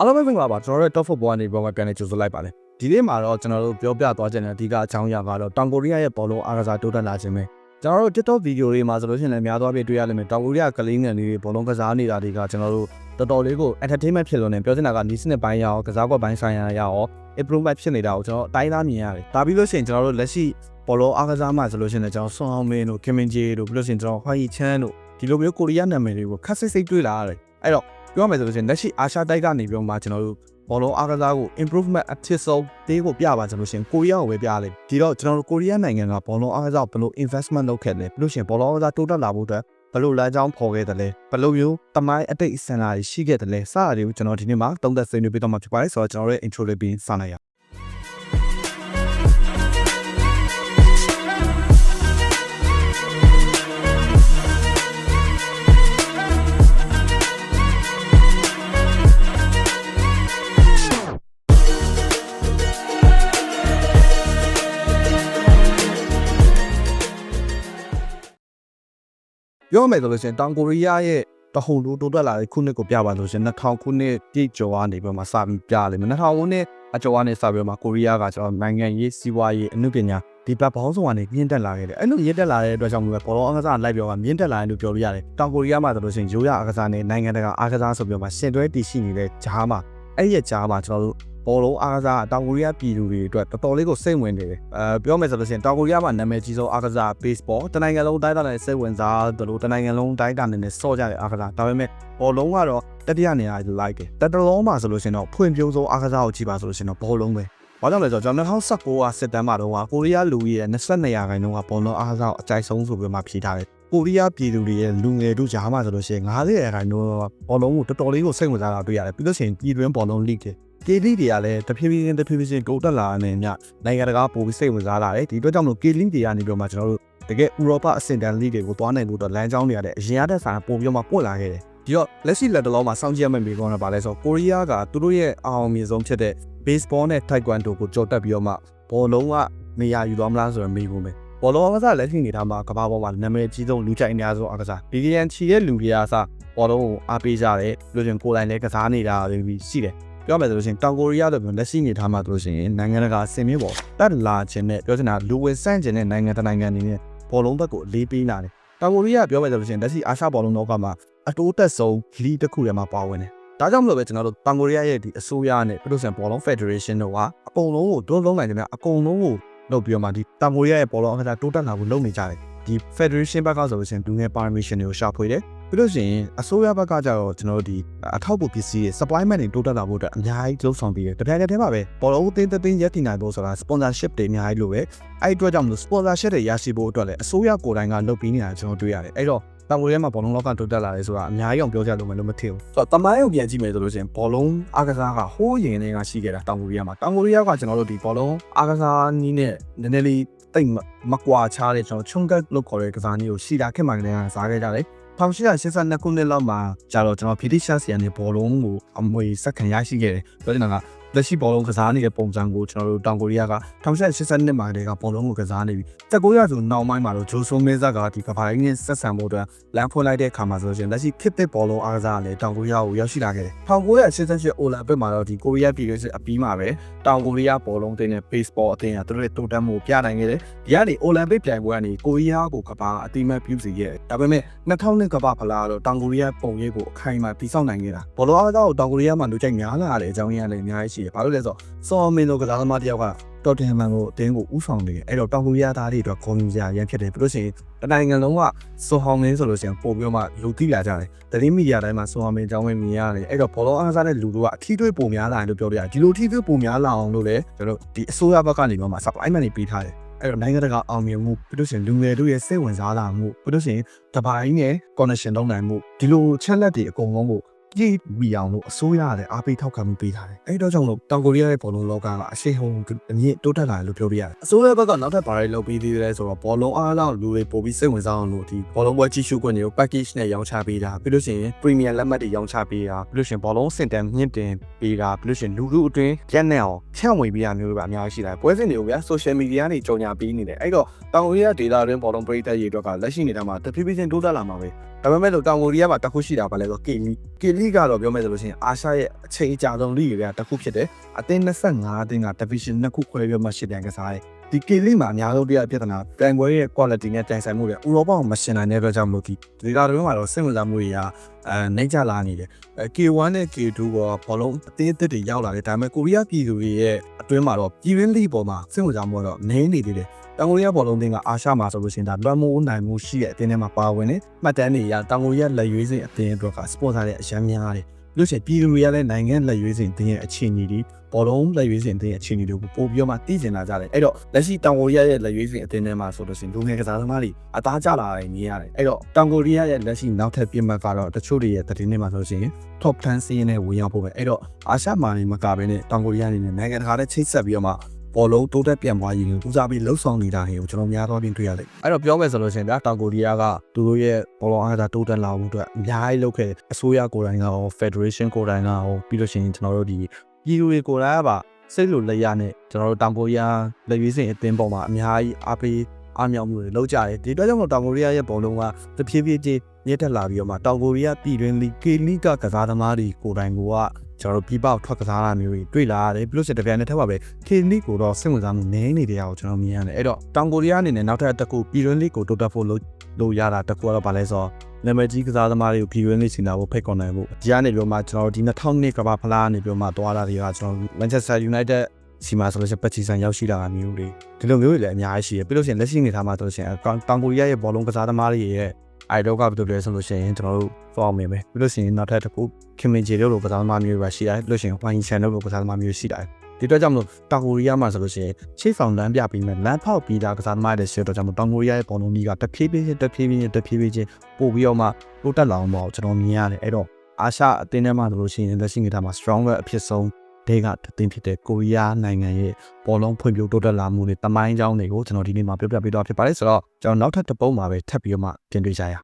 အားလုံးပဲမင်္ဂလာပါကျွန်တော်တို့ Top Football ကနေဘောကပြန်နေကြိုဆိုလိုက်ပါတယ်ဒီနေ့မှာတော့ကျွန်တော်တို့ပြောပြသွားခြင်းတဲ့အဓိကအကြောင်းအရာကတော့တောင်ကိုရီးယားရဲ့ဘောလုံးအားကစားတိုးတက်လာခြင်းပဲကျွန်တော်တို့ TikTok ဗီဒီယိုတွေမှာဆိုလို့ရှိရင်လည်းများသောအားဖြင့်တွေ့ရလိမ့်မယ်တောင်ကိုရီးယားကလေးငယ်လေးတွေဘောလုံးကစားနေတာတွေကကျွန်တော်တို့တော်တော်လေးကို entertainment ဖြစ်လို့နေပြောချင်တာကနီးစနစ်ပိုင်းရအောင်ကစားကွက်ပိုင်းဆိုင်ရာရအောင် improvement ဖြစ်နေတာကိုကျွန်တော်အတိုင်းသားမြင်ရတယ်ဒါပြီးလို့ရှိရင်ကျွန်တော်တို့လက်ရှိဘောလုံးအားကစားမှဆိုလို့ရှိရင်လည်းကျွန်တော်ဆွန်အောင်မင်းတို့ခင်မင်ဂျေတို့ပြီးလို့ရှိရင်ကျွန်တော်ဟွိုင်ယီချန်တို့ဒီလိုမျိုးကိုရီးယားနာမည်တွေကိုခက်စစ်စစ်တွေ့လာရတယ်အဲ့တော့ ပြောရမယ်ဆိုလို့ရှိရင်လက်ရှိအာရှတိုက်ကနေပြီးတော့မှကျွန်တော်တို့ဘောလုံးအားကစားကို improvement အဖြစ်ဆုံးတေးကိုပြပါကြလို့ရှရင်ကိုရီးယားကိုပဲပြလိုက်ဒီတော့ကျွန်တော်တို့ကိုရီးယားနိုင်ငံကဘောလုံးအားကစားကိုဘယ်လို investment လုပ်ခဲ့လဲဘယ်လိုရှင်ဘောလုံးအားကစားတိုးတက်လာဖို့အတွက်ဘယ်လိုလမ်းကြောင်းဖော်ခဲ့တယ်လဲဘယ်လိုမျိုးတမိုင်းအတိတ်စံလာရှိခဲ့တယ်လဲစတာတွေကိုကျွန်တော်ဒီနေ့မှာသုံးသပ်ဆွေးနွေးပေးတော့မှာဖြစ်ပါတယ်ဆိုတော့ကျွန်တော်ရဲ့ intro လေးပြီးစနိုင်ရ ပြောမယ်ဆိုလို့ရှိရင်တောင်ကိုရီးယားရဲ့တဟုန်တိုးတိုးတက်လာတဲ့ခုနှစ်ကိုပြပါလို့ရှိရင်2000ခုနှစ်ပြည့်ကျော်ကနေပြီးမှစပြီးပြလိမ့်မယ်2000ခုနှစ်အကျော်ကနေစပြီးမှကိုရီးယားကကျွန်တော်နိုင်ငံရေးစီးပွားရေးအမှုပညာဒီဘက်ဘောင်းဆောင်ကနေမြင့်တက်လာခဲ့တယ်အဲ့လိုမြင့်တက်လာတဲ့အတွက်ကြောင့်မို့ပဲဘောလုံးအားကစားလိုက်ပြောကမြင့်တက်လာတယ်လို့ပြောလို့ရတယ်တောင်ကိုရီးယားမှာဆိုလို့ရှိရင်ရိုးရအားကစားနဲ့နိုင်ငံတကာအားကစားဆိုပြီးမှရှင်တွဲတည်ရှိနေတဲ့ဂျားမှာအဲ့ဒီရဲ့ဂျားမှာကျွန်တော်တို့ ဘောလုံးအားကစားတောင်ကိုရီးယားပြည်သူတွေအတွက်တော်တော်လေးကိုစိတ်ဝင်နေတယ်အဲပြောမယ်ဆိုလို့ရှိရင်တောင်ကိုရီးယားမှာနာမည်ကြီးဆုံးအားကစား baseball တနိုင်ငံလုံးတိုင်းတာနဲ့စိတ်ဝင်စားတယ်လို့တနိုင်ငံလုံးတိုင်းတာနဲ့စော့ကြတဲ့အားကစားဒါပေမဲ့ဘောလုံးကတော့တတိယနေရာလိုက်တယ်တတလုံးမှာဆိုလို့ရှိရင်တော့ဖွံ့ဖြိုးဆုံးအားကစားကိုကြည့်ပါဆိုလို့ရှိရင်တော့ဘောလုံးပဲဘာကြောင့်လဲဆိုတော့ကျွန်တော်2019ကစက်တမ်ဘာတော့ကိုရီးယားလူကြီးရဲ့22ရာခိုင်နှုန်းကဘောလုံးအားကစားကိုအကြိုက်ဆုံးဆိုပြီးမှဖြေထားတယ်ကိုရီးယားပြည်သူတွေရဲ့လူငယ်တို့ဂျားမှာဆိုလို့ရှိရင်90ရာခိုင်နှုန်းဘောလုံးကိုတော်တော်လေးကိုစိတ်ဝင်စားတာတွေ့ရတယ်ပြီးလို့ရှိရင်ပြည်တွင်းဘောလုံး league တွေ ကေလီတွေကလည်းတဖြည်းဖြည်းချင်းတဖြည်းဖြည်းချင်းတိုးတက်လာနေညနိုင်ငံတကာပိုပြီးစိတ်ဝင်စားလာတယ်ဒီအတွက်ကြောင့်မလို့ကေလီတွေကနေပြီးတော့မှကျွန်တော်တို့တကယ်ဥရောပအဆင့်တန်း league တွေကိုသွားနိုင်လို့တော့လမ်းကြောင်းတွေရတယ်အရင်ကတည်းကပိုပြီးတော့မှပွင့်လာခဲ့တယ်ဒီတော့လက်ရှိလက်တလုံးမှာစောင့်ကြည့်ရမယ့်မိကောင်းတာပါလဲဆိုတော့ကိုရီးယားကသူတို့ရဲ့အအောင်မြင်ဆုံးဖြစ်တဲ့ baseball နဲ့ taekwondo ကိုကြော်တက်ပြီးတော့မှဘောလုံးကနေရာယူသွားမလားဆိုတော့မေးဖို့မယ်ဘောလုံးကစားလက်ရှိနေထားမှာကမ္ဘာပေါ်မှာနာမည်ကြီးဆုံးလူကြိုက်နေရဆုံးအကစားဘီလီယံချီရဲ့လူတွေအားစားဘောလုံးကိုအားပေးကြတယ်လို့ရှင်ကိုယ်တိုင်လည်းကစားနေတာတွေရှိတယ် ပြောမယ်ဆိုလို့ရှိရင်တောင်ကိုရီးယားလိုမျိုးလက်ရှိနေထားမှာဆိုလို့ရှိရင်နိုင်ငံတကာအဆင့်မြင့်ပေါ်တက်လာခြင်းနဲ့ပြောချင်တာလူဝင်ဆန့်ခြင်းနဲ့နိုင်ငံတနိုင်ငံအနေနဲ့ဘောလုံးဘက်ကိုအလေးပေးလာတယ်တောင်ကိုရီးယားပြောမယ်ဆိုလို့ရှိရင်လက်ရှိအာရှဘောလုံးလောကမှာအတိုးတက်ဆုံးလီတစ်ခုထဲမှာပါဝင်တယ်ဒါကြောင့်မလို့ပဲကျွန်တော်တို့တောင်ကိုရီးယားရဲ့ဒီအစိုးရနဲ့ပြည်သူ့ဆန်ဘောလုံးဖက်ဒရေးရှင်းတို့ကအကုန်လုံးကိုတွန်းလုံးနိုင်တယ်များအကုန်လုံးကိုလုပ်ပြီးတော့မှဒီတောင်ကိုရီးယားရဲ့ဘောလုံးအခါတိုးတက်လာဖို့လုပ်နေကြတယ် ဒီ Federation ဘက်ကဆိုလို့ရှိရင်ဒူငယ် permission တွေကိုရှာဖွေတယ်ပြီးလို့ရှိရင်အစိုးရဘက်ကကြတော့ကျွန်တော်တို့ဒီအထောက်အပံ့ပစ္စည်းတွေ supply မဲ့တွေတိုးတက်လာဖို့အတွက်အများကြီးလှုံ့ဆော်ပြီးတယ်တပြိုင်တည်းမှာပဲဘောလုံးအသင်းတစ်သင်းရက်တည်နိုင်ဖို့ဆိုတာ sponsorship တွေအများကြီးလိုပဲအဲ့ဒီအတွက်ကြောင့်မလို့ sponsorship တွေရရှိဖို့အတွက်လည်းအစိုးရကိုယ်တိုင်ကလုပ်ပြီးနေတာကျွန်တော်တွေ့ရတယ်အဲ့တော့တံငွေထဲမှာဘောလုံးလောကတိုးတက်လာတယ်ဆိုတာအများကြီးအောင်ပြောကြလို့မလို့မထင်ဘူးဆိုတော့တမိုင်းကိုပြန်ကြည့်မယ်ဆိုလို့ရှိရင်ဘောလုံးအားကစားကဟိုးရင်တွေကရှိခဲ့တာတောင်ကိုရီးယားမှာတောင်ကိုရီးယားကကျွန်တော်တို့ဒီဘောလုံးအားကစားနည်းနဲ့နည်းနည်းလေး တိတ်မကွာခြားတဲ့ကျွန်တော်ချုံကတ်လို့ခေါ်တဲ့ကစားနည်းကိုရှီတာခက်မှကလေးကစားခဲ့ကြတယ်1882ခုနှစ်လောက်မှာကျတော့ကျွန်တော်ဖီတီရှာစီယန်နဲ့ဘောလုံးကိုအမွေစက္ကန့်ရရှိခဲ့တယ်ပြောချင်တာက လက်ရှိဘောလုံးကစားနေတဲ့ပုံစံကိုကျွန်တော်တို့တောင်ကိုရီးယားက1882မှာတည်းကဘောလုံးကိုကစားနေပြီ19ရာစုနောက်ပိုင်းမှာတော့ဂျိုဆိုမဲဇက်ကဒီကဘာရင်းနဲ့ဆက်ဆံဖို့အတွက်လမ်းဖွင့်လိုက်တဲ့အခါမှာဆိုရင်လက်ရှိခစ်တဲ့ဘောလုံးအားကစားကလည်းတောင်ကိုရီးယားကိုရောက်ရှိလာခဲ့တယ်1988အိုလံပစ်မှာတော့ဒီကိုရီးယားပြည်တွင်းစစ်အပြီးမှာပဲတောင်ကိုရီးယားဘောလုံးတင်းနဲ့ baseball အသင်းကသူတို့ရဲ့တိုးတက်မှုကိုပြနိုင်ခဲ့တယ်ဒီကနေအိုလံပစ်ပြိုင်ပွဲကနေကိုရီးယားကိုကဘာအတိမတ်ပြုစီခဲ့တယ်ဒါပေမဲ့2000နှစ်ကဘာဖလားတော့တောင်ကိုရီးယားပုံရိပ်ကိုအခိုင်အမာတည်ဆောက်နိုင်ခဲ့တာဘောလုံးအားကစားကိုတောင်ကိုရီးယားမှာလူကြိုက်များလာတဲ့အကြောင်းရင်းလည်းအများကြီးရှိတယ်ဘာလို့လဲဆိုတော့စော်မင်းတို့ကစားသမားတယောက်ကတော်တင်ဟန်ကိုအတင်းကိုဥဆောင်နေတယ်အဲ့တော့တောင်ကိုရီးယားသားတွေအတွက်ခေါင်းကြီးစရာရန်ဖြစ်တယ်ပြီးလို့ရှိရင်တနိုင်ငံလုံးကစော်ဟောင်းမင်းဆိုလို့ရှိရင်ပို့ပြီးတော့မှလူသိလာကြတယ်တတိမီဒီယာတိုင်းမှာစော်ဟောင်းမင်းအကြောင်းပဲမြင်ရတယ်အဲ့တော့ဘောလုံးအားကစားတဲ့လူတို့ကအထီးတွေးပုံများလာတယ်လို့ပြောပြရတယ်ဒီလိုထီးတွေးပုံများလာအောင်လို့လည်းကျွန်တော်ဒီအစိုးရဘက်ကနေပြီးမှ supply man တွေပေးထားတယ်အဲ့တော့နိုင်ငံတကာအောင်မြင်မှုပြီးလို့ရှိရင်လူငယ်တို့ရဲ့စိတ်ဝင်စားလာမှုပြီးလို့ရှိရင်တပိုင်းနဲ့ connection လုပ်နိုင်မှုဒီလိုချက်လက်တွေအကုန်လုံးကို ပြည့်မီအောင်လို့အစိုးရကလည်းအားပေးထောက်ခံမှုပေးထားတယ်အဲ့တော့ကြောင့်လို့တောင်ကိုရီးယားရဲ့ဘောလုံးလောကကအရှိဟုန်အမြင့်တိုးတက်လာတယ်လို့ပြောပြရတယ်အစိုးရဘက်ကနောက်ထပ်ဘာတွေလုပ်ပြီးသေးတယ်ဆိုတော့ဘောလုံးအားလောက်လူတွေပို့ပြီးစိတ်ဝင်စားအောင်လို့ဒီဘောလုံးပွဲကြီးရှုခွင့်တွေကို package နဲ့ရောင်းချပေးတာပြီးလို့ရှိရင် premium လက်မှတ်တွေရောင်းချပေးတာပြီးလို့ရှိရင်ဘောလုံးစင်တန်မြင့်တင်ပေးတာပြီးလို့ရှိရင်လူလူအတွင်းရက်နဲ့အောင်ဖြန့်ဝေပေးတာမျိုးတွေပါအများကြီးရှိတယ်ပွဲစဉ်တွေကိုဗျာ social media ကနေကြော်ညာပေးနေတယ်အဲ့တော့တောင်ကိုရီးယားဒေတာတွင်ဘောလုံးပရိသတ်ရေးအတွက်ကလက်ရှိနေတာမှာတဖြည်းဖြည်းချင်းတိုးတက်လာမှာပဲဒါပေမဲ့လို့တောင်ကိုရီးယားမှာတစ်ခုရှိတာပါလဲဆိုကီလီကီလီကတော့ပြောမယ်ဆိုလို့ရှိရင်အာရှရဲ့အချိန်အကြာဆုံးလိတွေကတစ်ခုဖြစ်တယ်အသင်း25အသင်းက division နှစ်ခုခွဲပြီးမှရှင်းပြန်ကစားတယ် ဒီကီလီမှာအများဆုံးတရားပြဿနာတန်ခွဲရဲ့ quality နဲ့တိုင်ဆိုင်မှုတွေဥရောပမှာမရှင်နိုင်တဲ့အတွက်ကြောင့်မလို့ဒီဒေတာတွေမှာတော့စိတ်ဝင်စားမှုတွေကအဲနှိမ့်ချလာနေတယ်အဲ K1 နဲ့ K2 ကဘောလုံးအသေးအသစ်တွေရောက်လာတယ်ဒါပေမဲ့ကိုရီးယားပြည်သူတွေရဲ့အတွင်းမှာတော့ပြည်ရင်းလိပေါ်မှာစိတ်ဝင်စားမှုကတော့နည်းနေသေးတယ်တောင်ကိုရီးယားဘောလုံးတင်းကအာရှမှာဆိုလို့ရှိရင်ဒါလွှမ်းမိုးနိုင်မှုရှိတဲ့အတင်းထဲမှာပါဝင်နေမှတ်တမ်းတွေရတောင်ကိုရီးယားလက်ရွေးစင်အတင်းအတွက်ကစပွန်ဆာတွေအများများတယ် လို့ရှိရင်ပြည်သူတွေကလည်းနိုင်ငံလက်ရွေးစင်တင်းရဲ့အခြေအနေတွေဘောလုံးလက်ရွေးစင်တင်းရဲ့အခြေအနေတွေကိုပို့ပြီးတော့မှသိကျင်လာကြတယ်အဲ့တော့လက်ရှိတောင်ကိုရီးယားရဲ့လက်ရွေးစင်အတင်းထဲမှာဆိုလို့ရှိရင်လူငယ်ကစားသမားတွေအသားကျလာတယ်မြင်ရတယ်အဲ့တော့တောင်ကိုရီးယားရဲ့လက်ရှိနောက်ထပ်ပြင်မှတ်ကတော့တချို့တွေရဲ့သတင်းတွေမှာဆိုလို့ရှိရင် top plan စီးရင်နဲ့ဝင်ရောက်ဖို့ပဲအဲ့တော့အာရှမှာနေမကဘဲနဲ့တောင်ကိုရီးယားအနေနဲ့နိုင်ငံတကာနဲ့ချိတ်ဆက်ပြီးတော့မှ ဘောလုံးတိုးတက်ပြန်သွားရေးကိုဦးစားပေးလှုပ်ဆောင်နေတာတွေကိုကျွန်တော်များသောဖြင့်တွေ့ရတယ်။အဲ့တော့ပြောမယ်ဆိုလို့ရှိရင်ဗျာတောင်ကိုရီးယားကသူတို့ရဲ့ဘောလုံးအားကစားတိုးတက်လာမှုအတွက်အများကြီးလုပ်ခဲ့အစိုးရကိုယ်တိုင်ကရော Federation ကိုယ်တိုင်ကရောပြီးလို့ရှိရင်ကျွန်တော်တို့ဒီပြည်သူတွေကိုယ်တိုင်ကပါစိတ်လိုလက်ရနဲ့ကျွန်တော်တို့တောင်ကိုရီးယားလက်ရွေးစင်အသင်းပေါ်မှာအများကြီးအားပေးအားမြောက်မှုတွေလုပ်ကြတယ်ဒီအတွက်ကြောင့်မို့တောင်ကိုရီးယားရဲ့ဘောလုံးကတဖြည်းဖြည်းချင်းမြင့်တက်လာပြီးတော့မှတောင်ကိုရီးယားပြည်တွင်းလီကေလီကကစားသမားတွေကိုယ်တိုင်က ကျွန်တော်တို့ပြပထွက်ကစားတာမျိုးတွေတွေ့လာရတယ်ပြီးလို့ရှိရင်တပြိုင်နက်တည်းပါပဲကေလီကိုတော့စိတ်ဝင်စားမှုနည်းနေတဲ့အောင်ကျွန်တော်မြင်ရတယ်အဲ့တော့တောင်ကိုရီးယားအနေနဲ့နောက်ထပ်တစ်ခုပြည်တွင်းလီကိုတိုးတက်ဖို့လုပ်လို့ရတာတစ်ခုကတော့ဗာလဲဆိုတော့နာမည်ကြီးကစားသမားတွေကိုပြည်တွင်းလေးစီနာဖို့ဖိတ်ခေါ်နိုင်ဖို့ဒီကနေပြီးတော့မှကျွန်တော်တို့ဒီ2000ကမ္ဘာဖလားနေပြီးတော့မှသွားတာတွေကကျွန်တော် Manchester United စီမှာဆိုလို့ရှိရင်ပတ်ချီဆန်ရောက်ရှိတာမျိုးတွေဒီလိုမျိုးတွေလည်းအများကြီးရှိတယ်ပြီးလို့ရှိရင်လက်ရှိနေထားမှာဆိုလို့ရှိရင်တောင်ကိုရီးယားရဲ့ဘောလုံးကစားသမားတွေရဲ့ idol ကဘယ်လိုလဲဆိုလို့ရှိရင်ကျွန်တော်တို့ form မယ်ပဲပြီးလို့ရှိရင်နောက်ထပ်တစ်ခုခင်မင်ဂျီတို့လိုကစားသမားမျိုးတွေပါရှိတယ်ပြီးလို့ရှိရင်ဝိုင်းချန်တို့လိုကစားသမားမျိုးရှိတယ်ဒီတော့ကြောင့်မလို့တောင်ကိုရီးယားမှာဆိုလို့ရှိရင်ရှေ့ဆောင်လမ်းပြပြီးမှလမ်းဖောက်ပြီးတာကစားသမားတွေရှိတော့ကြောင့်မလို့တောင်ကိုရီးယားရဲ့ဘောလုံးကြီးကတဖြည်းဖြည်းချင်းတဖြည်းဖြည်းချင်းတဖြည်းဖြည်းချင်းပို့ပြီးတော့မှတိုးတက်လာအောင်ပေါ့ကျွန်တော်မြင်ရတယ်အဲ့တော့အာရှအသင်းထဲမှာဆိုလို့ရှိရင်လက်ရှိနေတာမှာ stronger အဖြစ်ဆုံးဒေကတသိန်းဖြစ်တဲ့ကိုရီးယားနိုင်ငံရဲ့ပေါ်လုံးဖွံ့ဖြိုးတိုးတက်လာမှုတွေတမိုင်းကြောင်းတွေကိုကျွန်တော်ဒီနေ့မှာပြောပြပေးတော့ဖြစ်ပါတယ်ဆိုတော့ကျွန်တော်နောက်ထပ်တစ်ပုံမှာပဲထပ်ပြီးတော့မှပြင်တွေ့ကြရအောင်